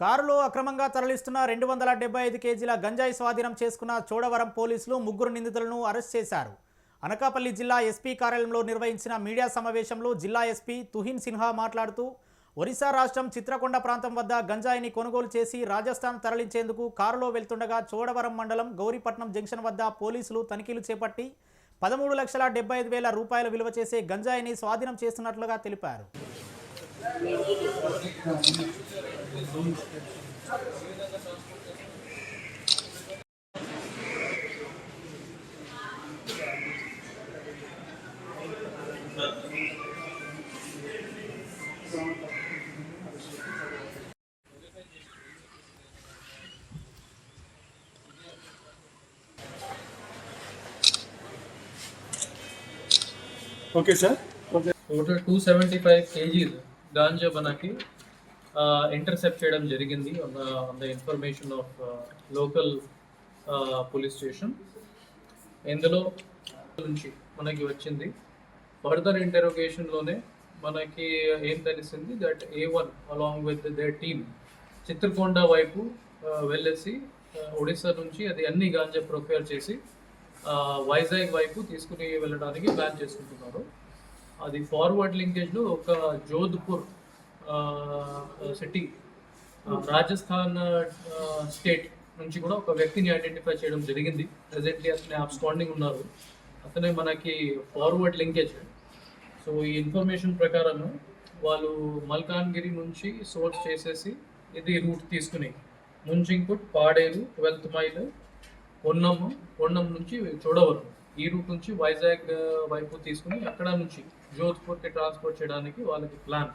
కారులో అక్రమంగా తరలిస్తున్న రెండు వందల డెబ్బై ఐదు కేజీల గంజాయి స్వాధీనం చేసుకున్న చోడవరం పోలీసులు ముగ్గురు నిందితులను అరెస్ట్ చేశారు. అనకాపల్లి జిల్లా ఎస్పీ కార్యాలయంలో నిర్వహించిన మీడియా సమావేశంలో జిల్లా ఎస్పీ తుహిన్ సిన్హా మాట్లాడుతూ ఒరిస్సా రాష్ట్రం చిత్రకొండ ప్రాంతం వద్ద గంజాయిని కొనుగోలు చేసి రాజస్థాన్ తరలించేందుకు కారులో వెళ్తుండగా చోడవరం మండలం గౌరీపట్నం జంక్షన్ వద్ద పోలీసులు తనిఖీలు చేపట్టి పదమూడు లక్షల డెబ్బై ఐదు వేల రూపాయల విలువ చేసే గంజాయిని స్వాధీనం చేస్తున్నట్లుగా తెలిపారు. okay sir okay total two seventy five KGs ganja మనకి ఇంటర్సెప్ట్ చేయడం జరిగింది on the information of local police station ఇందులో నుంచి మనకి వచ్చింది. ఫర్దర్ ఇంటరోగేషన్లోనే మనకి ఏం తెలిసింది that A one along with the team Chitrakonda వైపు వెళ్ళేసి ఒడిస్సా ఒడిశా నుంచి అది అన్ని గాంజా ప్రొక్యూర్ చేసి వైజాగ్ వైపు తీసుకుని వెళ్ళడానికి ప్లాన్ చేసుకుంటున్నారు. అది ఫార్వర్డ్ లింకేజ్లో ఒక జోధ్పూర్ సిటీ రాజస్థాన్ స్టేట్ నుంచి కూడా ఒక వ్యక్తిని ఐడెంటిఫై చేయడం జరిగింది. ప్రెసెంట్లీ అతనే అబ్స్టాండింగ్ ఉన్నారు. అతనే మనకి ఫార్వర్డ్ లింకేజ్ సో ఈ ఇన్ఫర్మేషన్ ప్రకారం వాళ్ళు మల్కాన్గిరి నుంచి సోర్స్ చేసేసి ఇది రూట్ తీసుకుని ముంజింకుట్ పాడేరు ట్వెల్త్ మైల్ పొన్నమ్మ పొన్నం నుంచి చూడవరం. ఈ రూట్ నుంచి వైజాగ్ వైపు తీసుకుని అక్కడ నుంచి జోధ్పూర్కి ట్రాన్స్పోర్ట్ చేయడానికి వాళ్ళకి ప్లాన్